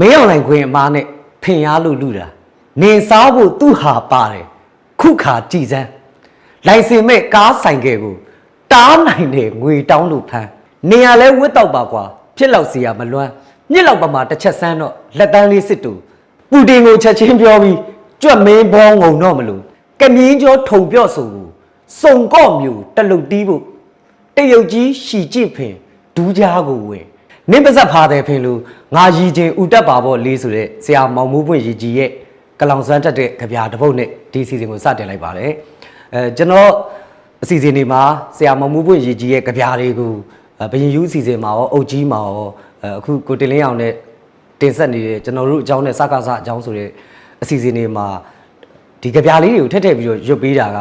မင်းအောင်နိုင်ခွင်အမားနဲ့ဖင်ရလို့လူတာနေစားဖို့သူ့ဟာပါတယ်ခုခါကြည်စမ်းလိုင်စင်မဲ့ကားဆိုင်ကယ်ကိုတားနိုင်တဲ့ငွေတောင်းလို့ဖမ်းနေရလဲဝတ်တော့ပါကွာဖြစ်လောက်စီရမလွမ်းမြစ်လောက်ပမာတစ်ချက်ဆန်းတော့လက်တန်းလေးစစ်တူပူတင်ကိုချက်ချင်းပြောပြီးကြွက်မင်းဘောငုံတော့မလို့ကမြင်းကျော်ထုံပြော့ဆိုကိုစုံကော့မျိုးတလုတ်တီးဖို့တရုတ်ကြီးရှီကြည့်ဖင်ဒူးကြားကိုဝင် နင်းပါဇက်ဖားတယ်ဖင်လို့ငါရီချင်းဥတက်ပါပေါ့လေးဆိုတဲ့ဆရာမောင်မိုးပွင့်ရီကြီးရဲ့ကလောင်စွမ်းတက်တဲ့ကြပြတစ်ပုတ်နဲ့ဒီစီစဉ်ကိုစတင်လိုက်ပါတယ်အဲကျွန်တော်အစီအစဉ်တွေမှာဆရာမောင်မိုးပွင့်ရီကြီးရဲ့ကြပြတွေကိုအဲဘယင်ယူအစီအစဉ်မှာရောအုတ်ကြီးမှာရောအဲအခုကိုတင်လင်းအောင်နဲ့တင်ဆက်နေတဲ့ကျွန်တော်တို့အကြောင်းနဲ့စကားစအကြောင်းဆိုတဲ့အစီအစဉ်တွေမှာဒီကြပြလေးတွေကိုထက်ထည့်ပြီးတော့ရွတ်ပေးတာက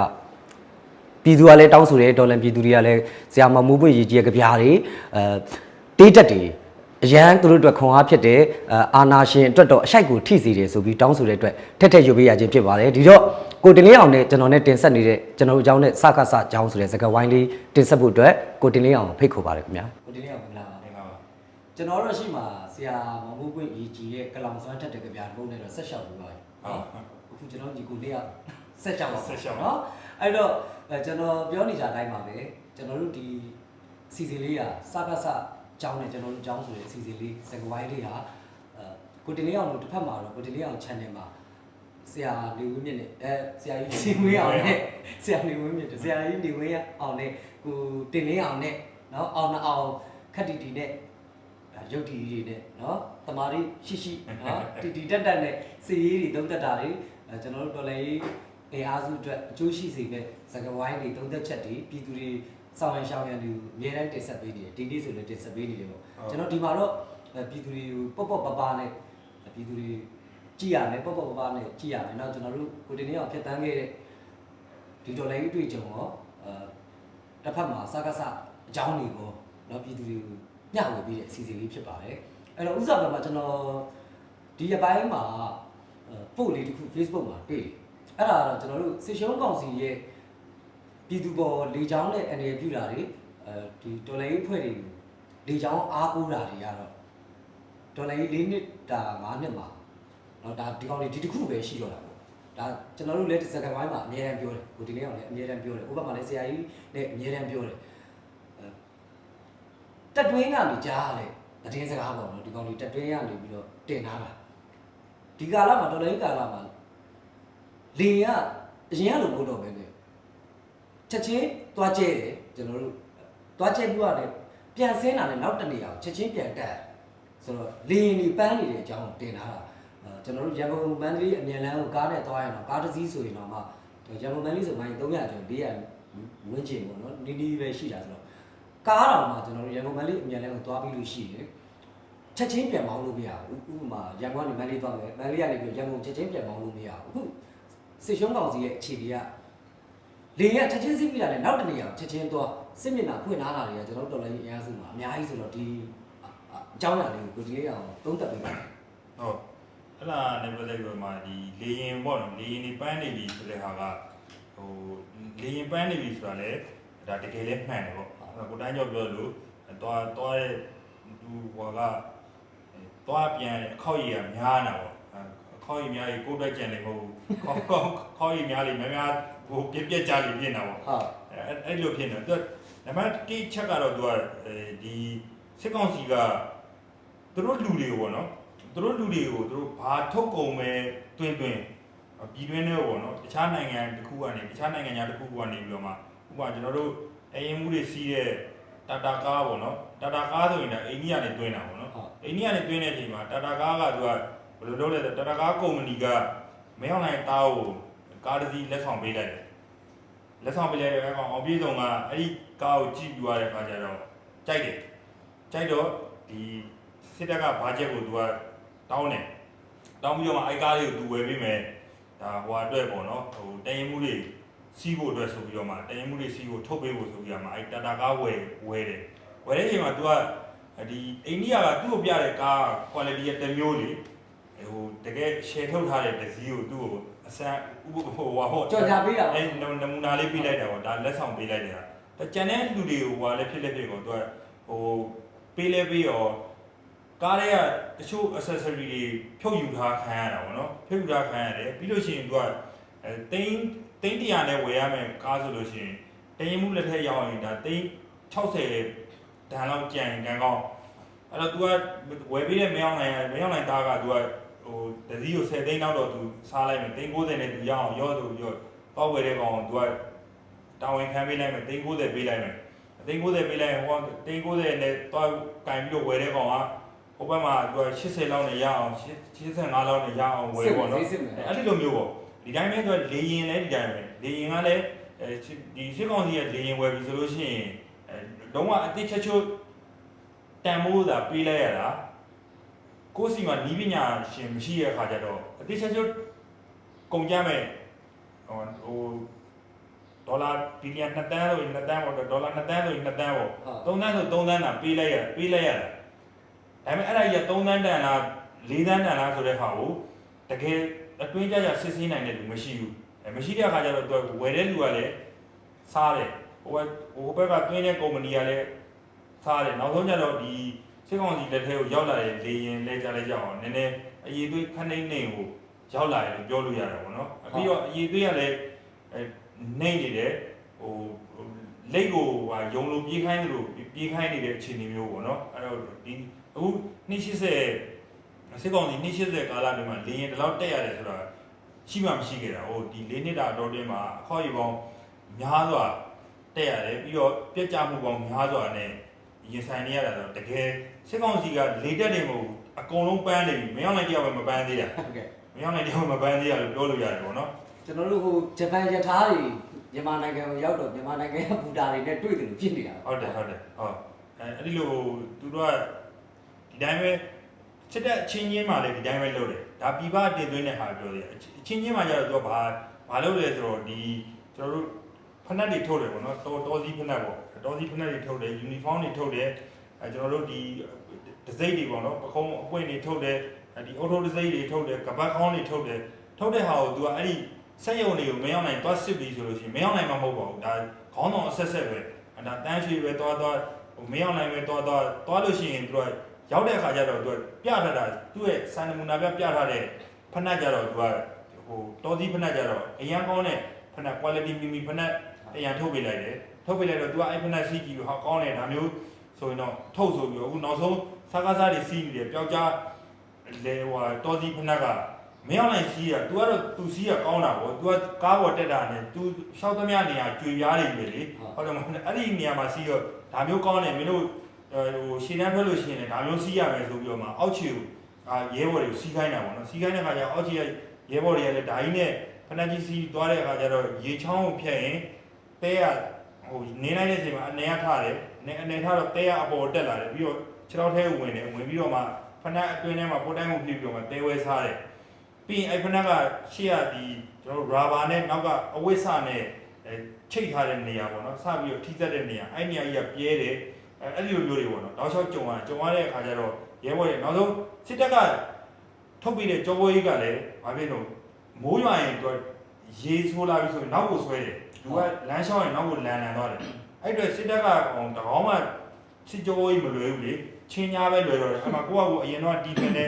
ပြည်သူကလည်းတောင်းဆိုတယ်ဒေါ်လန်ပြည်သူတွေကလည်းဆရာမမိုးပွင့်ရေးကြီးရဲ့ကြပြားတွေအဲ တေးတက်တွေအရန်သူတို့အတွက်ခွန်အားဖြစ်တယ်အဲအာနာရှင်အတွက်တော့အရှိုက်ကိုထိစီတယ်ဆိုပြီးတောင်းဆိုတဲ့အတွက်ထက်ထက်ရွပေးရခြင်းဖြစ်ပါတယ်ဒီတော့ကိုတင်လေးအောင်နဲ့ကျွန်တော်နဲ့တင်ဆက်နေတဲ့ကျွန်တော်တို့အကြောင်းနဲ့စကားစအကြောင်းဆိုတဲ့စကားဝိုင်းလေးတင်ဆက်ဖို့အတွက်ကိုတင်လေးအောင်ကိုဖိတ်ခေါ်ပါတယ်ခင်ဗျာကိုတင်လေးအောင်မင်္ဂလာပါငါပါကျွန်တော်တို့ရှိမှာဆရာမမိုးပွင့်ရေးကြီးရဲ့ကလောင်စွမ်းထက်တဲ့ကြပြားတစ်ပုဒ်နဲ့တော့ဆက်လျှောက်ပြီးပါပြီနော်အခုကျွန်တော်ညီကိုလေးကဆက်လျှောက်ပါနော်အဲ့တော့အဲကျွန်တော်ပြောနေကြအတိုင်းပါပဲကျွန်တော်တို့ဒီစီစဉ်လေးကစကားစအ ကြောင်းနဲ့ကျွန်တော်တို့ကြောင်းဆိုတဲ့အစီအစဉ်လေးစကဝိုင်းလေးဟာအဲကိုတင်လေးအောင်လို့တစ်ဖက်မှာတော့ကိုတင်လေးအောင် channel မှာဆရာနေဝင်းမြင့်နဲ့အဲဆရာကြီးနေဝင်းအောင်နဲ့ဆရာနေဝင်းမြင့်ဆရာကြီးနေဝင်းအောင်နဲ့ကိုတင်လေးအောင်နဲ့နော်အောင်နှအောင်ခက်တီတီနဲ့ရုပ်တီတွေနဲ့နော်တမာတွေရှိရှိနော်တီတီတက်တက်နဲ့စီရီတွေသုံးသက်တာတွေကျွန်တော်တို့တော်လည်းရေးအားစုအတွက်အကျိုးရှိစေတဲ့ဇကဝိုင်းတွေသုံးသက်ချက်တွေပြည်သူတွေ စောင့်ရန်ရှောင်ရန်တွေကိုအများတိုင်းတင်ဆက်ပေးနေတယ်ဒီနေ့ဆိုလည်းတင်ဆက်ပေးနေတယ်ပေါ့ကျွန်တော်ဒီမှာတော့အဲပြည်သူတွေကိုပေါ့ပေါ့ပပနဲ့ပြည်သူတွေကြည်ရမယ်ပေါ့ပေါ့ပပနဲ့ကြည်ရမယ်နောက်ကျွန်တော်တို့ကိုတင်နေအောင်ဖြတ်တန်းခဲ့တဲ့ဒီဒေါ်လာကြီးတွေ့ကြုံရောအဲတစ်ဖက်မှာစကားစအကြောင်းတွေပေါ့နော်ပြည်သူတွေကိုညှဝေပေးတဲ့အစီအစဉ်လေးဖြစ်ပါတယ်အဲ့တော့ဥစားဘက်မှာကျွန်တော်ဒီရက်ပိုင်းမှာပို့လေးတစ်ခု Facebook မှာတွေ့တယ်အဲ့ဒါကတော့ကျွန်တော်တို့စစ်ရှုံးကောင်စီရဲ့ ပြည်သူပေါ်လေချောင်းနဲ့အနေပြုတာတွေအဲဒီဒေါ်လာရေးအဖွဲ့တွေလေချောင်းအားကိုးတာတွေကတော့ဒေါ်လာရေး၄နှစ်တာ၅နှစ်မှာတော့ဒါဒီကောင်တွေဒီတစ်ခုပဲရှိတော့တာပေါ့ဒါကျွန်တော်တို့လည်းတစ်စက္ကန့်ပိုင်းမှာအများအားပြောတယ်ဟိုဒီနေ့အောင်လည်းအများအားပြောတယ်ဟိုဘက်မှာလည်းဆရာကြီးလည်းအများအားပြောတယ်တက်တွင်းကနေကြားရတယ်သတင်းစကားပေါ့နော်ဒီကောင်တွေတက်တွင်းကနေပြီးတော့တင်ထားတာဒီကာလမှာဒေါ်လာရေးကာလမှာလေရအရင်ကလိုပို့တော့ပဲလေ ချက်ချင်းသွားကျဲတယ်ကျွန်တော်တို့သွားကျဲပြီးတော့လည်းပြန်ဆင်းလာတယ်နောက်တစ်နေရာကိုချက်ချင်းပြန်တက်ဆိုတော့လေရင်ဒီပန်းနေတဲ့အကြောင်းတင်ထားတာအဲကျွန်တော်တို့ရန်ကုန်မန္တလေးအမြန်လမ်းကိုကားနဲ့သွားရင်တော့ကားတစ်စီးဆိုရင်တော့မှရန်ကုန်မန္တလေးဆိုမှ300ကျော်400ဝန်းကျင်ပေါ့နော်နီးနီးပဲရှိတာဆိုတော့ကားတော်မှာကျွန်တော်တို့ရန်ကုန်မန္တလေးအမြန်လမ်းကိုသွားပြီးလို့ရှိတယ်ချက်ချင်းပြန်မောင်းလို့မရဘူးဥပမာရန်ကုန်ကနေမန္တလေးသွားမယ်မန္တလေးကနေပြီးရန်ကုန်ချက်ချင်းပြန်မောင်းလို့မရဘူးအခုစစ်ရှုံးကောင်စီရဲ့အခြေအနေက လေရချက်ချင်းစီးပြီးတာလည်းနောက်တစ်နေရာချက်ချင်းသွားစစ်မျက်နှာဖွင့်ထားတာတွေကကျွန်တော်တို့တော်လိုင်းအင်အားစုမှာအများကြီးဆိုတော့ဒီအအကြောင်းအရာလေးကိုကိုဒီလေးအောင်သုံးသပ်ပေးပါမယ်ဟုတ်အဲ့ဒါနဲ့ပတ်သက်ပြီးတော့မှဒီလေရင်ပေါ့နော်လေရင်နေပန်းနေပြီဆိုတဲ့ဟာကဟိုလေရင်ပန်းနေပြီဆိုတာလေဒါတကယ်လည်းမှန်တယ်ပေါ့အဲ့ကိုတိုင်းကြောက်ပြောလို့သွားသွားတဲ့သူဟိုကသွားပြန်အခောက်ရည်ကများနေတာပေါ့အခောက်ရည်များကြီးကိုယ်တက်ကြံနေမဟုတ်ဘူးခောက်ခောက်ခောက်ရည်များလေးများများ ဟိုပြက်ပြက်ကြလေးဖြစ်နေတာပေါ့ဟုတ်အဲ့အဲ့လိုဖြစ်နေတော့နံပါတ်1ချက်ကတော့သူကအဲဒီစစ်ကောင်စီကသူတို့လူတွေကိုပေါ့နော်သူတို့လူတွေကိုသူတို့ဘာထုတ်ကုန်ပဲတွင်တွင်ပြည်တွင်းထဲပေါ့နော်တခြားနိုင်ငံတစ်ခုကနေတခြားနိုင်ငံညာတစ်ခုကနေပြီးတော့မှဥပမာကျွန်တော်တို့အရင်မှုတွေစီးတဲ့တာတာကားပေါ့နော်တာတာကားဆိုရင်ဒါအိန္ဒိယနဲ့တွင်းတာပေါ့နော်ဟုတ်အိန္ဒိယနဲ့တွင်းတဲ့အချိန်မှာတာတာကားကသူကဘယ်လိုလုပ်လဲဆိုတော့တာတာကားကုမ္ပဏီကမင်းအောင်နိုင်တားကို ကားတစ်စီးလက်ဆောင်ပေးလိုက်တယ်လက်ဆောင်ပေးလိုက်တဲ့ကောင်အောင်ပြေဆုံးကအဲ့ဒီကားကိုကြည့်ပြရတဲ့အခါကျတော့ကြိုက်တယ်ကြိုက်တော့ဒီစစ်တပ်ကဘာဂျက်ကိုသူကတောင်းတယ်တောင်းပြီးတော့မှအဲ့ကားလေးကိုသူဝယ်ပေးမယ်ဒါဟိုအတွက်ပေါ့နော်ဟိုတရင်မှုတွေစီးဖို့အတွက်ဆိုပြီးတော့မှတရင်မှုတွေစီးဖို့ထုတ်ပေးဖို့ဆိုပြီးတော့မှအဲ့တာတာကားဝယ်ဝယ်တယ်ဝယ်တဲ့အချိန်မှာသူကဒီအိန္ဒိယကသူ့ကိုပြတဲ့ကား quality ရဲ့တစ်မျိုးလေဟိုတကယ် share ထုတ်ထားတဲ့ဒစီကိုသူ့ကို အစမ်းဟိုဟိုဟိုကြော်ကြပေးတာအဲပေါ့နမူနာလေးပြလိုက်တာပေါ့ဒါလက်ဆောင်ပေးလိုက်တယ်ဒါကြံတဲ့လူတွေကိုဟိုဟာလည်းဖြစ်လက်ဖြစ်ကိုသူကဟိုပေးလဲပေးရောကားတွေကတချို့ accessory တွေဖြုတ်ယူထားခံရတာပေါ့နော်ဖြုတ်ယူထားခံရတယ်ပြီးလို့ရှိရင်သူကအဲတိန်းတိန်း100နဲ့ဝယ်ရမယ်ကားဆိုလို့ရှိရင်တရင်မှုလက်ထက်ရောက်ရင်ဒါတိန်း60တန်လောက်ကြံကံကောင်းအဲ့တော့ तू ကဝယ်ပေးတဲ့မရောက်နိုင်မရောက်နိုင်သားက तू က ဟိုတစည်းကို10သိန်းလောက်တော့သူစားလိုက်မယ်သိန်း90နဲ့သူရအောင်ရော့သူပြီးတော့တောက်ဝယ်တဲ့ကောင်ကသူကတာဝန်ခံပေးလိုက်မယ်သိန်း90ပေးလိုက်မယ်အသိန်း90ပေးလိုက်ရင်ဟိုကသိန်း90နဲ့တောက်ကင်ပြီးတော့ဝယ်တဲ့ကောင်ကဟိုဘက်မှာသူက80လောက်နဲ့ရအောင်85လောက်နဲ့ရအောင်ဝယ်ပေါ့နော်အဲ့ဒီလိုမျိုးပေါ့ဒီတိုင်းပဲသူကလေရင်လည်းဒီတိုင်းပဲလေရင်ကလည်းဒီရှစ်ကောင်စီရဲ့လေရင်ဝယ်ပြီဆိုလို့ရှိရင်လုံးဝအတိချက်ချုပ်တန်ဖိုးသာပေးလိုက်ရတာ ကိုယ်စီမှာနီးပညာရှင်မရှိတဲ့အခါကျတော့အတိချက်ချုပ်ကုန်ကြမဲ့ဟိုဟိုဒေါ်လာဘီလီယံ2တန်းလို့2တန်းပေါ့ဒေါ်လာ2တန်းလို့2တန်းပေါ့ဟုတ်3တန်းဆို3တန်းတာပေးလိုက်ရပေးလိုက်ရတာဒါပေမဲ့အဲ့ဒါကြီးက3တန်းတန်လား4တန်းတန်လားဆိုတဲ့ဟာကိုတကယ်အတွင်းကြကြစစ်ဆေးနိုင်တဲ့လူမရှိဘူးအဲမရှိတဲ့အခါကျတော့သူကဝယ်တဲ့လူကလည်းစားတယ်ဟိုဘက်ဟိုဘက်ကတွင်းတဲ့ကုမ္ပဏီကလည်းစားတယ်နောက်ဆုံးကျတော့ဒီ စစ်ကောင်စီလက်ထဲကိုရောက်လာတဲ့လေရင်လဲကြလဲကြအောင်နည်းနည်းအရေးသွေးခနှိမ့်နှိမ့်ကိုရောက်လာတယ်လို့ပြောလို့ရတယ်ပေါ့နော်အပြီးတော့အရေးသွေးကလည်းအဲနှိမ့်နေတယ်ဟိုလက်ကိုဟာယုံလို့ပြေးခိုင်းတယ်လို့ပြေးခိုင်းနေတဲ့အခြေအနေမျိုးပေါ့နော်အဲ့တော့ဒီအခု280စစ်ကောင်စီ280ကာလအတွင်းမှာလေရင်ဒီလောက်တက်ရတယ်ဆိုတာရှိမှမရှိခဲ့တာဟိုဒီ၄နှစ်တာအတော်တွင်းမှာအခေါ်ရီပေါင်းများစွာတက်ရတယ်ပြီးတော့ပြက်ကြမှုပေါင်းများစွာနဲ့ ရင်ဆိုင်နေရတာဆိုတော့တကယ်စစ်ကောင်စီကလေတက်နေမဟုတ်ဘူးအကုန်လုံးပန်းနေပြီမရောက်နိုင်တရားပဲမပန်းသေးတာဟုတ်ကဲ့မရောက်နိုင်တရားပဲမပန်းသေးရလို့ပြောလို့ရတယ်ပေါ့နော်ကျွန်တော်တို့ဟိုဂျပန်ယထာတွေမြန်မာနိုင်ငံကိုရောက်တော့မြန်မာနိုင်ငံရဲ့ဘူတာတွေနဲ့တွေ့တယ်လို့ဖြစ်နေတာဟုတ်တယ်ဟုတ်တယ်ဟုတ်အဲအဲ့ဒီလိုသူတို့ကဒီတိုင်းပဲစစ်တပ်အချင်းချင်းမှလည်းဒီတိုင်းပဲလုပ်တယ်ဒါပြပတင်သွင်းတဲ့ဟာပြောတယ်အချင်းချင်းမှကျတော့သူကဘာဘာလုပ်လဲဆိုတော့ဒီကျွန်တော်တို့ဖနက်တွေထုတ်တယ်ပေါ့နော်တော်တော်စီဖနက်ပေါ့ တော်စီဖနက်တွေထုတ်တယ်ယူနီဖောင်းတွေထုတ်တယ်အဲကျွန်တော်တို့ဒီဒစိမ့်တွေပေါ့နော်ပခုံးအပွင့်တွေထုတ်တယ်ဒီအော်တိုဒစိမ့်တွေထုတ်တယ်ကပတ်ခေါင်းတွေထုတ်တယ်ထုတ်တဲ့ဟာကိုသူကအဲ့ဒီစက်ရုံတွေကိုမရောက်နိုင်သွားစစ်ပြီးဆိုလို့ရှိရင်မရောက်နိုင်မှာမဟုတ်ပါဘူးဒါခေါင်းဆောင်အဆက်ဆက်ပဲအဲ့ဒါတန်းရွှေပဲသွားသွားဟိုမရောက်နိုင်ပဲသွားသွားသွားလို့ရှိရင်သူကရောက်တဲ့အခါကျတော့သူကပြထားတာသူ့ရဲ့စံနမူနာပြပြထားတဲ့ဖနက်ကြတော့သူကဟိုတော်စီဖနက်ကြတော့အရန်ကောင်းတဲ့ဖနက် quality မီမီဖနက်အရန်ထုတ်ပေးလိုက်တယ် ထုတ်ပေးလိုက်တော့သူကအဲ့ဖနက်စီးကြည့်ပြီးဟောကောင်းတယ်ဒါမျိုးဆိုရင်တော့ထုတ်ဆိုပြီးအခုနောက်ဆုံးစားကားစားတွေစီးနေတယ်ပျောက်ကြားလေဟိုတော်စီဖနက်ကမရောက်နိုင်စီးရ तू ကတော့ तू စီးရကောင်းတာပေါ့ तू ကကားပေါ်တက်တာနဲ့ तू ရှောက်သမျှနေရာကျွေပြားနေပြီလေဟုတ်တယ်မဟုတ်အဲ့ဒီနေရာမှာစီးတော့ဒါမျိုးကောင်းတယ်မင်းတို့ဟိုရှင်းတန်းထွက်လို့ရှိရင်လည်းဒါမျိုးစီးရမယ်ဆိုပြီးတော့မှအောက်ခြေကိုအာရဲဘော်တွေကိုစီးခိုင်းတာပေါ့နော်စီးခိုင်းတဲ့ခါကျအောက်ခြေကရဲဘော်တွေကလည်းဒါကြီးနဲ့ဖနက်ကြီးစီးသွားတဲ့အခါကျတော့ရေချောင်းကိုဖြတ်ရင်တဲရ ဟိုနေလိုက်တဲ့အချိန်မှာအနေရထားတယ်အနေအနေထားတော့တဲရအပေါ်တက်လာတယ်ပြီးတော့ခြေထောက်ထဲကိုဝင်တယ်ဝင်ပြီးတော့မှဖနက်အတွင်းထဲမှာပိုတိုင်းကိုပြပြီးတော့မှတဲဝဲစားတယ်ပြီးရင်အဲ့ဖနက်ကရှေ့ကဒီကျွန်တော်တို့ရာဘာနဲ့နောက်ကအဝိဆနဲ့အဲချိတ်ထားတဲ့နေရာပေါ့နော်စပြီးတော့ထိစက်တဲ့နေရာအဲ့နေရာကြီးကပြဲတယ်အဲအဲ့ဒီလိုမျိုးတွေပေါ့နော်တောက်လျှောက်ကြုံရကြုံရတဲ့အခါကျတော့ရဲဘော်ရဲ့နောက်ဆုံးစစ်တပ်ကထုတ်ပြီးတဲ့ကြောပွဲကြီးကလည်းဘာဖြစ်လို့မိုးရွာရင်သူရေဆိုးလာပြီဆိုရင်နောက်ကိုဆွဲတယ် သူကလမ်းလျှောက်ရင်နောက်ကိုလန်လန်သွားတယ်အဲ့အတွက်စစ်တပ်ကအောင်တကောင်းမှစစ်ကြောပွဲကြီးမလွယ်ဘူးလေချင်းညာပဲလွယ်တော့တယ်အဲ့မှာကိုကကိုအရင်တော့တီးပင်းနေ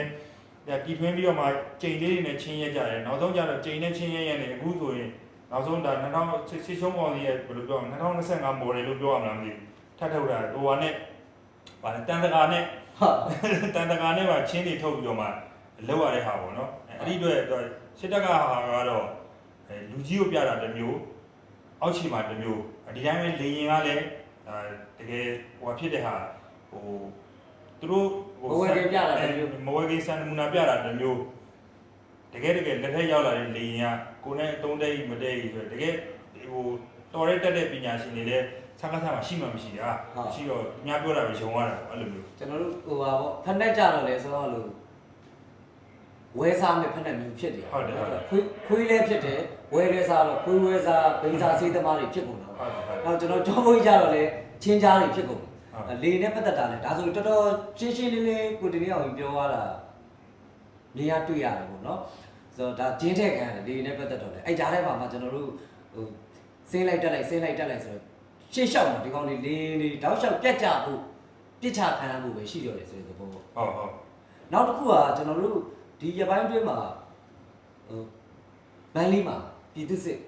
တီးပင်းပြီးတော့မှချိန်လေးတွေနဲ့ချင်းရက်ကြတယ်နောက်ဆုံးကျတော့ချိန်နဲ့ချင်းရက်ရက်နဲ့အခုဆိုရင်နောက်ဆုံးဒါ2000စစ်ရှုံးကောင်ကြီးရဲ့ဘယ်လိုပြောမလဲ2025 model လို့ပြောရမလားမသိဘူးထပ်ထုတ်တာဟိုဟာနဲ့ဗာလဲတန်တကာနဲ့ဟုတ်တန်တကာနဲ့ပါချင်းတွေထုတ်ပြီးတော့မှလောက်ရတဲ့ဟာပေါ့နော်အဲ့ဒီအတွက်စစ်တပ်ကဟာကတော့အဲလူကြီးကိုပြတာတစ်မျိုး အောက်ခြေမှာတစ်မျိုးဒီတိုင်းပဲလေရင်ကလည်းအဲတကယ်ဟိုဖြစ်တဲ့ဟာဟိုသူတို့မဝယ်ခင်ပြတာတစ်မျိုးမဝယ်ခင်စံနမူနာပြတာတစ်မျိုးတကယ်တကယ်လက်ထက်ရောက်လာတဲ့လေရင်ကကိုယ်နဲ့အတုံးတဲ့မတဲ့ကြီးဆိုတကယ်ဟိုတော်ရဲတက်တဲ့ပညာရှင်တွေလည်းစကားစားမှာရှိမှမရှိတာရှိတော့အများပြောတာပဲရုံရတာပေါ့အဲ့လိုမျိုးကျွန်တော်တို့ဟိုပါပေါ့ဖက်နဲ့ကြတော့လေဆိုတော့လို့ဝဲစားမဲ့ဖက်နဲ့မျိုးဖြစ်တယ်ဟုတ်တယ်ဟုတ်တယ်ခွေးခွေးလည်းဖြစ်တယ် ဝဲရဲစားတော့ခွေးဝဲစားဘိန်းစားစေးသမားတွေဖြစ်ကုန်တော့ဟုတ်တယ်ဟုတ်တယ်နောက်ကျွန်တော်ကြောဘုံကြတော့လေချင်းကြားတွေဖြစ်ကုန်ဟုတ်လေနဲ့ပတ်သက်တာလေဒါဆိုတော်တော်ရှင်းရှင်းလင်းလင်းကိုတင်နေအောင်ပြောရတာနေရတွေ့ရတယ်ပေါ့နော်ဆိုတော့ဒါဂျင်းထက်ခံရတယ်လေနဲ့ပတ်သက်တော့လေအဲ့ကြားထဲမှာမှကျွန်တော်တို့ဟိုစင်းလိုက်တက်လိုက်စင်းလိုက်တက်လိုက်ဆိုတော့ရှေ့လျှောက်မှာဒီကောင်လေးလေးလေးတောက်လျှောက်ပြတ်ကြဖို့ပြစ်ချခံရမှုပဲရှိကြတယ်ဆိုတဲ့သဘောပေါ့ဟုတ်ဟုတ်နောက်တစ်ခုကကျွန်တော်တို့ဒီရပိုင်းတွင်းမှာဟိုဘန်လီမှာ ပြည်သူစစ်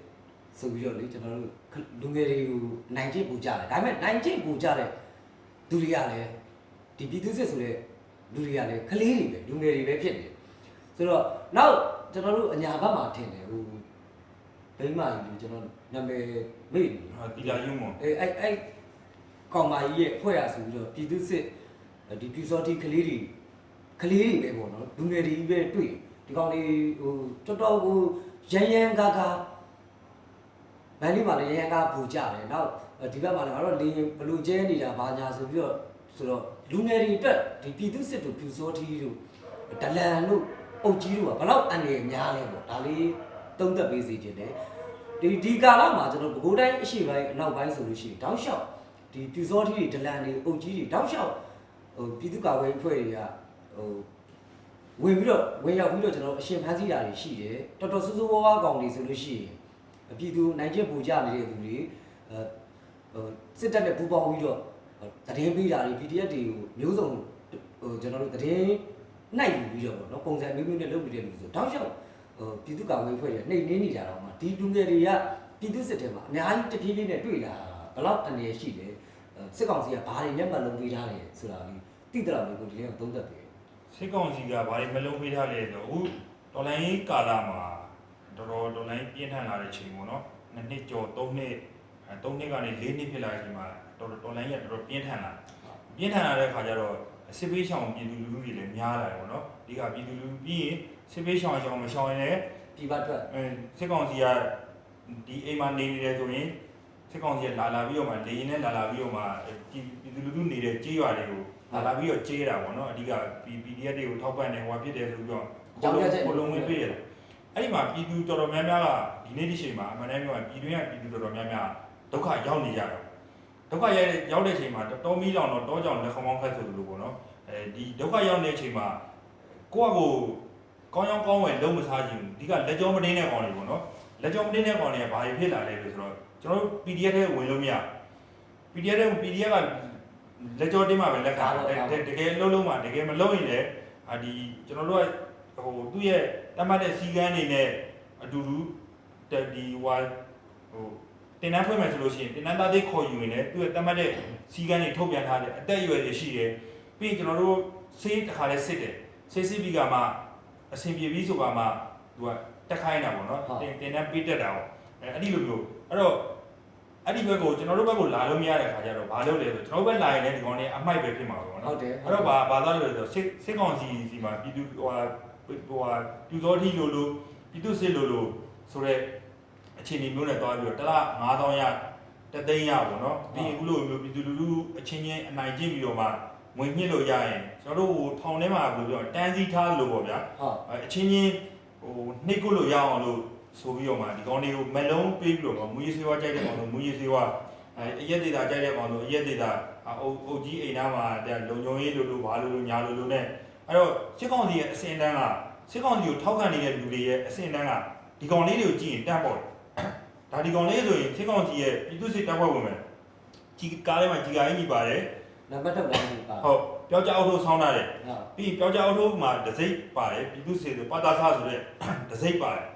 ဆိုပြီးတော့လေကျွန်တော်တို့လူငယ်တွေကိုနိုင်ကျင့်ပူကြတယ်ဒါပေမဲ့နိုင်ကျင့်ပူကြတဲ့သူတွေကလည်းဒီပြည်သူစစ်ဆိုတဲ့လူတွေကလည်းကလေးတွေပဲလူငယ်တွေပဲဖြစ်နေတယ်ဆိုတော့နောက်ကျွန်တော်တို့အညာဘက်မှာထင်တယ်ဟိုဘိမကြီးလူကျွန်တော်နာမည်မေ့နေဟာတီလာယုံမွန်အဲအဲ့အဲ့ကောင်မကြီးရဲ့အဖွဲ့ရဆိုပြီးတော့ပြည်သူစစ်ဒီပြူစောတိကလေးတွေကလေးတွေပဲပေါ့နော်လူငယ်တွေပဲတွေ့ဒီကောင်လေးဟိုတော်တော်ကို ရန်ရန်ကားကားမန်လေးမှာလည်းရန်ရန်ကားပူကြတယ်နောက်ဒီဘက်မှာလည်းငါတို့လေဘလူကျဲနေတာဘာညာဆိုပြီးတော့ဆိုတော့လူငယ်တွေအတွက်ဒီပြည်သူစစ်တို့ပြူစောတိတို့ဒလန်တို့အုပ်ကြီးတို့ကဘလောက်အန်ရများလဲပေါ့ဒါလေးသုံးသက်ပေးစီခြင်းတယ်ဒီဒီကာလမှာကျွန်တော်ပဲခူးတိုင်းအရှိပိုင်းအနောက်ပိုင်းဆိုလို့ရှိရင်တောက်လျှောက်ဒီပြူစောထီတွေဒလန်တွေအုပ်ကြီးတွေတောက်လျှောက်ဟိုပြည်သူ့ကာကွယ်ရေးအဖွဲ့တွေကဟို ဝင်ပြီးတော့ဝင်ရောက်ပြီးတော့ကျွန်တော်အရှင်ဖမ်းဆီးတာတွေရှိတယ်တော်တော်ဆူဆူဝါးဝါးကောင်တွေဆိုလို့ရှိရင်ပြည်သူနိုင်ကျက်ပူကြနေတဲ့သူတွေအဲဟိုစစ်တပ်နဲ့ပူးပေါင်းပြီးတော့သတင်းပေးတာတွေ PDF တွေကိုမျိုးစုံဟိုကျွန်တော်တို့သတင်းနိုင်ယူပြီးတော့ပေါ့နော်ပုံစံမျိုးမျိုးနဲ့လုပ်ပြီးတဲ့လူဆိုတောက်လျှောက်ဟိုပြည်သူ့ကာကွယ်ဖွဲ့တွေနှိမ်နှင်းနေကြတော့မှဒီလူငယ်တွေကပြည်သူစစ်တဲမှာအများကြီးတပြေးပြေးနဲ့တွေ့လာတာဘယ်တော့အနေရရှိတယ်အဲစစ်ကောင်စီကဘာတွေမျက်မှန်လုံးပေးထားလဲဆိုတာလေးသိတယ်လို့ကိုဒီနေ့ကသုံးသပ်တယ် စစ်ကောင်စီကဘာတွေမလုံးပေးထားလဲဆိုတော့အခုတော်လိုင်းကာလာမှာတော်တော်တော်လိုင်းပြင်းထန်လာတဲ့ချိန်ပေါ့နော်နှစ်နှစ်ကျော်သုံးနှစ်အဲသုံးနှစ်ကနေလေးနှစ်ဖြစ်လာတဲ့အချိန်မှာတော်တော်တော်လိုင်းကတော်တော်ပြင်းထန်လာပြင်းထန်လာတဲ့ခါကျတော့စစ်ပေးဆောင်ပြည်သူလူထုတွေလည်းများလာတယ်ပေါ့နော်ဒီကပြည်သူလူထုပြီးရင်စစ်ပေးဆောင်ဆောင်မဆောင်ရင်လည်းပြည်ပထွက်အဲစစ်ကောင်စီကဒီအိမ်မှာနေနေတယ်ဆိုရင်စစ်ကောင်စီကလာလာပြီးတော့မှလေရင်နဲ့လာလာပြီးတော့မှဒီပြည်သူလူထုနေတဲ့ကြေးရွာတွေကို လာလာပြီးတော့ကြေးတာပေါ့နော်အဓိက PDF တွေကိုထောက်ပံ့နေဟိုဖြစ်တယ်ဆိုပြီးတော့ကိုလုံးဝင်ပြည့်ရတယ်အဲ့ဒီမှာပြည်သူတော်တော်များများကဒီနေ့ဒီချိန်မှာအမှန်တမ်းပြောရင်ပြည်တွင်းကပြည်သူတော်တော်များများဒုက္ခရောက်နေကြတော့ဒုက္ခရောက်တဲ့ရောက်တဲ့ချိန်မှာတော်မီလောင်တော့တောကြောင်လက်ခမောင်းခတ်ဆိုလိုပေါ့နော်အဲဒီဒုက္ခရောက်တဲ့ချိန်မှာကိုယ့်အကိုကောင်းရောင်းကောင်းဝယ်လုံးမစားခြင်းဒီကလက်ကြောမတင်းတဲ့ကောင်တွေပေါ့နော်လက်ကြောမတင်းတဲ့ကောင်တွေကဘာတွေဖြစ်လာလဲလို့ဆိုတော့ကျွန်တော်တို့ PDF ထဲဝင်လို့မရ PDF ထဲ PDF က လက်ကြောတင်းမှပဲလက်ခံတယ်တကယ်လုံးလုံးမှတကယ်မလုံးရင်လည်းအာဒီကျွန်တော်တို့ကဟိုသူ့ရဲ့တတ်မှတ်တဲ့စီကန်းနေနဲ့အတူတူတက်ဒီဟိုဟိုတင်တန်းဖွင့်မယ်ဆိုလို့ရှိရင်တင်တန်းသားသေးခေါ်ယူရင်လည်းသူ့ရဲ့တတ်မှတ်တဲ့စီကန်းတွေထုတ်ပြန်ထားတယ်အသက်အရွယ်တွေရှိတယ်ပြီးရင်ကျွန်တော်တို့ဆေးတစ်ခါလဲစစ်တယ်ဆေးစစ်ပြီးကမှအဆင်ပြေပြီးဆိုကမှသူကတက်ခိုင်းတာပေါ့နော်တင်တင်တန်းပေးတက်တာပေါ့အဲအဲ့ဒီလိုမျိုးအဲ့တော့ အဲ့ဒီဘက်ကိုကျွန်တော်တို့ဘက်ကိုလာလို့မရတဲ့ခါကျတော့ဘာလုပ်လဲဆိုကျွန်တော်တို့ဘက်လာရင်လည်းဒီကောင်တွေအမိုက်ပဲဖြစ်မှာပေါ့ဟုနော်တ်တယ်အဲ့တော့ဘာဘာသာလို့လဲဆိုစစ်စစ်ကောင်စီစီမှာပြည်သူဟိုဟာဟိုဟာပြူစောတိလိုလိုပြည်သူစစ်လိုလိုဆိုတော့အခြေအနေမျိုးနဲ့တွားပြီးတော့တစ်လ9000ရတသိန်းရပေါ့နော်ပြီးရင်အခုလိုမျိုးပြည်သူလူထုအချင်းချင်းအနိုင်ကျင့်ပြီးတော့မှငွေညှစ်လို့ရရင်ကျွန်တော်တို့ဟိုထောင်ထဲမှာဘယ်လိုပြောတန်းစီထားလို့ပေါ့ဗျာဟုတ်အဲအချင်းချင်းဟိုနှိပ်ကုလို့ရအောင်လို့ ဆိုပြီးတော့မှဒီကောင်တွေကိုမလုံးပေးပြီးတော့မူရည်စေဝါကြိုက်တဲ့ကောင်လို့မူရည်စေဝါအဲအရက်ဒေတာကြိုက်တဲ့ကောင်လို့အရက်ဒေတာအုပ်အုပ်ကြီးအိမ်သားမှာတဲ့လုံုံရေးလို့လို့ဘာလို့လို့ညာလို့လို့ ਨੇ အဲ့တော့စစ်ကောင်စီရဲ့အစင်တန်းကစစ်ကောင်စီကိုထောက်ခံနေတဲ့လူတွေရဲ့အစင်တန်းကဒီကောင်လေးတွေကိုကြည့်ရင်တန့်ပေါ့တယ်ဒါဒီကောင်လေးဆိုရင်စစ်ကောင်စီရဲ့ပြည်သူစစ်တပ်ဖွဲ့ဝင်မယ်ကြီးကားထဲမှာကြီးကားကြီးပါတယ်နံပါတ်ထုတ်လိုက်ပါဟုတ်ပြောကြအောက်ထိုးဆောင်းထားတယ်ဟုတ်ပြီးပြောကြအောက်ထိုးမှာဒစိမ့်ပါတယ်ပြည်သူစေဆိုပါတာဆဆိုတဲ့ဒစိမ့်ပါတယ်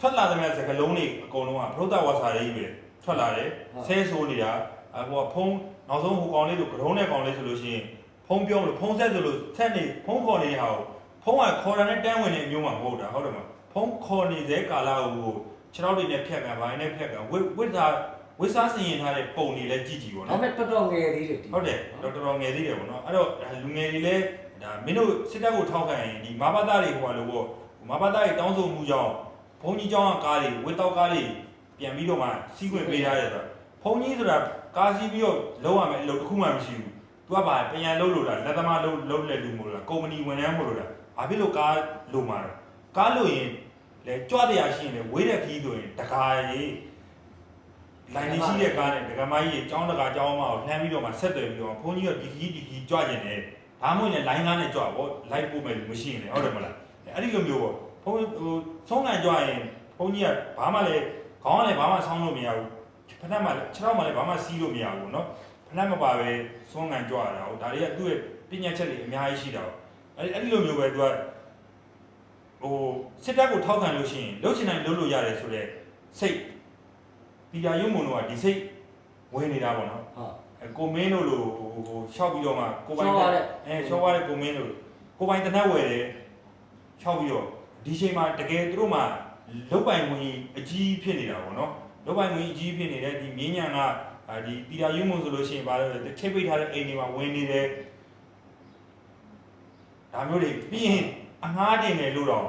ထွက်လာတဲ့စကလုံးတွေအကုန်လုံးကပရုဒ္ဒဝါစာရေးပဲထွက်လာတယ်ဆဲဆိုနေတာအဟိုဖုံးနောက်ဆုံးဟိုကောင်လေးတို့ကရုံးတဲ့ကောင်လေးဆိုလို့ရှိရင်ဖုံးပြောလို့ဖုံးဆက်ဆိုလို့ဆက်နေဖုံးခေါ်နေတဲ့ဟာကိုဖုံးကခေါ်တာနဲ့တန်းဝင်နေမျိုးမှမဟုတ်တာဟုတ်တယ်မဖုံးခေါ်နေတဲ့ကာလာကိုခြေထောက်တွေနဲ့ဖြတ်ကန်ဗိုင်းနဲ့ဖြတ်ကန်ဝစ်ဝစ်သားဝစ်စားစင်ရင်ထားတဲ့ပုံတွေလည်းကြည့်ကြည့်ပေါ့ဒါနော်ပေမဲ့တော်တော်ငယ်သေးတယ်ဒီဟုတ်တယ်တော်တော်ငယ်သေးတယ်ပေါ့နော်အဲ့တော့လူငယ်တွေလည်းဒါမင်းတို့စစ်တပ်ကိုထောက်ခံရင်ဒီမဘာသားတွေဟိုပါလို့ပေါ့မဘာသားတွေတောင်းဆိုမှုကြောင့် ဘုန်းကြီးကျောင်းကကားတွေဝက်တောက်ကားတွေပြန်ပြီးတော့မှစီးခွင့်ပေးထားတယ်ဆိုတာဘုန်းကြီးဆိုတာကားစီးပြီးတော့လုံးဝမယ်အလုပ်တစ်ခုမှမရှိဘူးသူကပါပြန်လုံးလို့လားလက်သမားလုံးလုံးလက်လူမို့လားကုမ္ပဏီဝန်ထမ်းမို့လို့လားဘာဖြစ်လို့ကားလုံးမှာလဲကားလို့ရင်လဲကြွတရားရှိရင်လဲဝေးတဲ့ခီးဆိုရင်တကာရေလိုင်းနေရှိတဲ့ကားနဲ့ဒကမကြီးရဲ့ကြောင်းတကာကြောင်းမအောင်လှမ်းပြီးတော့မှဆက်သွယ်ပြီးတော့ဘုန်းကြီးကဒီခီးဒီခီးကြွကျင်တယ်ဒါမှမဟုတ်ရင်လိုင်းကားနဲ့ကြွပေါ့လိုက်ပို့မယ်လို့မရှိရင်လေဟုတ်တယ်မလားအဲ့ဒီလိုမျိုးပေါ့ ဘုန်းဟိုဆုံးကန်ကြွရင်ဘုန်းကြီးကဘာမှလည်းခေါင်းကလည်းဘာမှဆောင်းလို့မရဘူးဖက်မှလည်းခြေထောက်မှလည်းဘာမှစီးလို့မရဘူးเนาะဖက်မပါပဲဆုံးကန်ကြွရတာဟုတ်ဒါတွေကသူ့ရဲ့ပညာချက်တွေအများကြီးရှိတာဟုတ် အဲ့အဲ့ဒီလိုမျိုးပဲသူကဟိုစစ်တပ်ကိုထောက်ခံလို့ရှိရင်လှုပ်ချင်တိုင်းလှုပ်လို့ရတယ်ဆိုတော့စိတ်ပီယာယုံမုံတို့ကဒီစိတ်ဝင်နေတာပေါ့နော် ဟုတ် အဲကိုမင်းတို့လိုဟိုဟိုရှောက်ပြီးတော့မှကိုပိုင် ရှောက်ရတဲ့ အဲရှောက်ရတဲ့ကိုမင်းတို့ကိုပိုင်တနက်ဝယ်တယ်ရှောက်ပြီးတော့ ဒီချိန်မှာတကယ်သူတို့မှလုတ်ပိုင်ဝင်အကြီးဖြစ်နေတာပေါ့နော်လုတ်ပိုင်ဝင်အကြီးဖြစ်နေတဲ့ဒီမြင်းညံကအာဒီပီယာယုံမုံဆိုလို့ရှိရင်ဗာလဲချိတ်ပိတ်ထားတဲ့အိမ်တွေမှာဝင်နေတယ်ဒါမျိုးတွေပြီးရင်အငှားတင်တယ်လို့တော့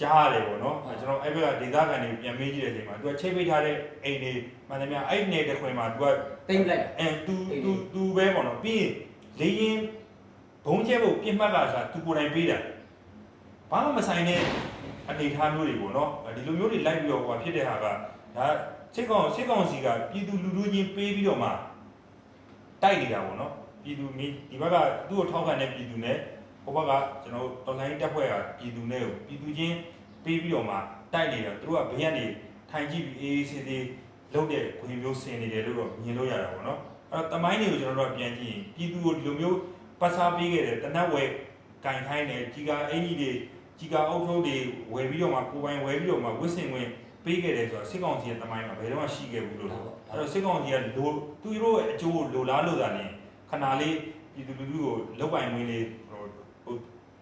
ကြားရတယ်ပေါ့နော်အဲကျွန်တော်အဲ့ဘက်ကဒေသခံတွေပြန်မေးကြည့်တဲ့အချိန်မှာသူကချိတ်ပိတ်ထားတဲ့အိမ်တွေမှန်တယ်များအဲ့နယ်တစ်ခွင်မှာသူကတိမ့်လိုက်တာအဲသူသူသူပဲပေါ့နော်ပြီးရင်လေရင်ဘုံကျဲဖို့ပြစ်မှတ်ကစားသူကိုယ်တိုင်ပေးတာ ဘာမှမဆိုင်တဲ့အနေအထားမျိုးတွေပေါ့နော်ဒီလိုမျိုးတွေလိုက်ပြီးတော့ဟိုဖြစ်တဲ့ဟာကဒါစစ်ကောင်စစ်ကောင်စီကပြည်သူလူထုချင်းပေးပြီးတော့မှတိုက်နေတာပေါ့နော်ပြည်သူမိဒီဘက်ကသူ့ကိုထောက်ခံတဲ့ပြည်သူနဲ့ဟိုဘက်ကကျွန်တော်တော်လိုင်းတက်ဖွဲ့ကပြည်သူနဲ့ကိုပြည်သူချင်းပေးပြီးတော့မှတိုက်နေတာသူတို့ကဘေးကနေထိုင်ကြည့်ပြီးအေးအေးဆေးဆေးလုပ်တဲ့ခွင့်မျိုးဆင်နေတယ်လို့တော့မြင်လို့ရတာပေါ့နော်အဲ့တော့တမိုင်းတွေကိုကျွန်တော်တို့ကပြန်ကြည့်ရင်ပြည်သူကိုဒီလိုမျိုးပတ်စားပေးခဲ့တယ်တနတ်ဝဲကင်ခိုင်းတယ်ကြီးကာအင်ကြီးတွေ ကြီးကာအုပ်ထုပ်တွေဝယ်ပြီးတော့မှကိုပိုင်ဝယ်ပြီးတော့မှဝစ်စင်ဝင်ပေးခဲ့တယ်ဆိုတော့စစ်ကောင်စီရဲ့တမိုင်းမှာဘယ်တော့မှရှိခဲ့ဘူးလို့လို့အဲ့တော့စစ်ကောင်စီကလိုသူတို့ရဲ့အကျိုးကိုလိုလားလို့သာနေခဏလေးပြည်သူလူထုကိုလောက်ပိုင်ဝင်လေးဟိုဟို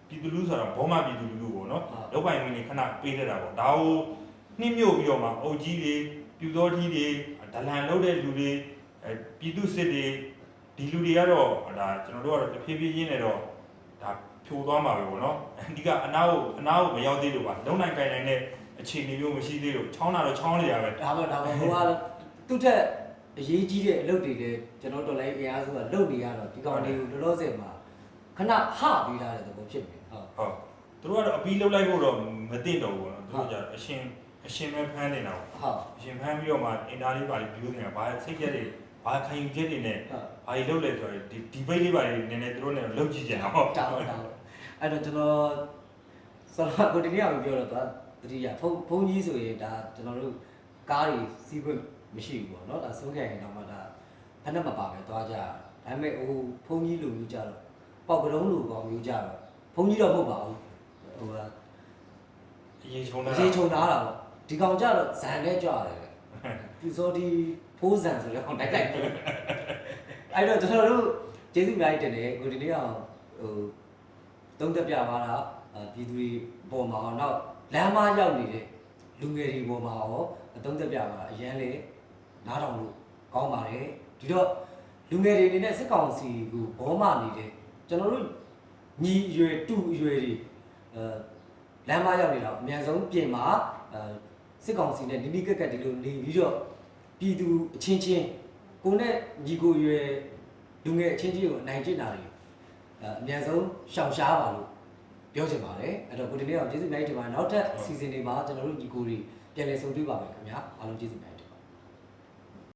ပြည်သူလူထုဆိုတော့ဘောမပြည်သူလူထုကိုနော်လောက်ပိုင်ဝင်လေးခဏပေးခဲ့တာပေါ့ဒါကိုနှိမ့်မြို့ပြီးတော့မှအုပ်ကြီးတွေပြူသောကြီးတွေဒလန်လုပ်တဲ့လူတွေအဲပြည်သူစစ်တွေဒီလူတွေကတော့ဒါကျွန်တော်တို့ကတော့တဖြည်းဖြည်းချင်းနဲ့တော့ဒါ ဖြိုသွားမှာပဲပေါ့နော်အဓိကအနာကိုအနာကိုမရောက်သေးလို့ပါလုံနိုင်ကြိုင်နိုင်တဲ့အခြေအနေမျိုးမရှိသေးလို့ချောင်းတာတော့ချောင်းနေရပဲဒါပဲဒါပဲဟိုကသူ့ထက်အရေးကြီးတဲ့အလုပ်တွေလည်းကျွန်တော်တော်လိုက်အင်အားစုကလုပ်နေရတော့ဒီကောင်လေးကိုလောလောဆယ်မှာခဏဟပေးထားတဲ့သဘောဖြစ်ပြီဟုတ်ဟုတ်သူတို့ကတော့အပီးလုံးလိုက်ဖို့တော့မသိတော့ဘူးပေါ့နော်သူတို့ကြအရှင်အရှင်ပဲဖမ်းနေတာပေါ့ဟုတ်အရှင်ဖမ်းပြီးတော့မှအင်တာလေးပါလေးပြောနေတာဘာစိတ်ကြက်တွေ ဘာခံယူချက်တွေနဲ့ဟုတ်ဘာကြီးလုပ်လဲဆိုတော့ဒီဒီဘိတ်လေးပါလေးနည်းနည်းသူတို့နဲ့လုပ်ကြည့်ကြအောင်တောင်းတောင်းအဲ့တော့ကျွန်တော်ဆရာကိုဒီနေ့အောင်ပြောတော့သူတတိယဖုန်းဖုန်းကြီးဆိုရင်ဒါကျွန်တော်တို့ကားတွေစီးခွင့်မရှိဘူးပေါ့နော်ဒါဆုံးခဲ့ရင်တော့မှဒါဖက်နဲ့မပါပဲသွားကြဒါပေမဲ့ဟိုဖုန်းကြီးလိုမျိုးကြတော့ပေါက်ကတုံးလိုကောင်မျိုးကြတော့ဖုန်းကြီးတော့မဟုတ်ပါဘူးဟိုကအရေးချုံတာအရေးချုံသားတာပေါ့ဒီကောင်ကြတော့ဇန်နဲ့ကြရတယ်သူစောဒီ ဖိုးဇန်ဆိုတဲ့ကောင်တိုက်တိုက်ပို့အဲ့တော့ကျွန်တော်တို့ကျေးဇူးအများကြီးတင်တယ်ကိုဒီနေ့အောင်ဟိုသုံးသက်ပြပါတာအာပြည်သူတွေပေါ်မှာအောင်နောက်လမ်းမရောက်နေတဲ့လူငယ်တွေပေါ်မှာရောသုံးသက်ပြပါတာအရန်လေနားထောင်လို့ကောင်းပါတယ်ဒီတော့လူငယ်တွေအနေနဲ့စစ်ကောင်စီကိုဘောမနေတဲ့ကျွန်တော်တို့ညီအရွယ်တူအရွယ်တွေအဲလမ်းမရောက်နေတော့အမြန်ဆုံးပြင်မှာအဲစစ်ကောင်စီနဲ့နီးနီးကက်ကက်ဒီလိုနေပြီးတော့ ပြည်သူအချင်းချင်းကိုနဲ့ညီကိုရွယ်လူငယ်အချင်းချင်းကိုအနိုင်ကျင့်တာတွေအဲအမြန်ဆုံးရှောင်ရှားပါလို့ပြောချင်ပါတယ်အဲ့တော့ကိုဒီနေ့အောင်ကျေးဇူးများတင်ပါတယ်နောက်ထပ်စီစဉ်တွေမှာကျွန်တော်တို့ညီကိုတွေပြန်လည်ဆုံတွေ့ပါမယ်ခင်ဗျာအားလုံးကျေးဇူးများတင်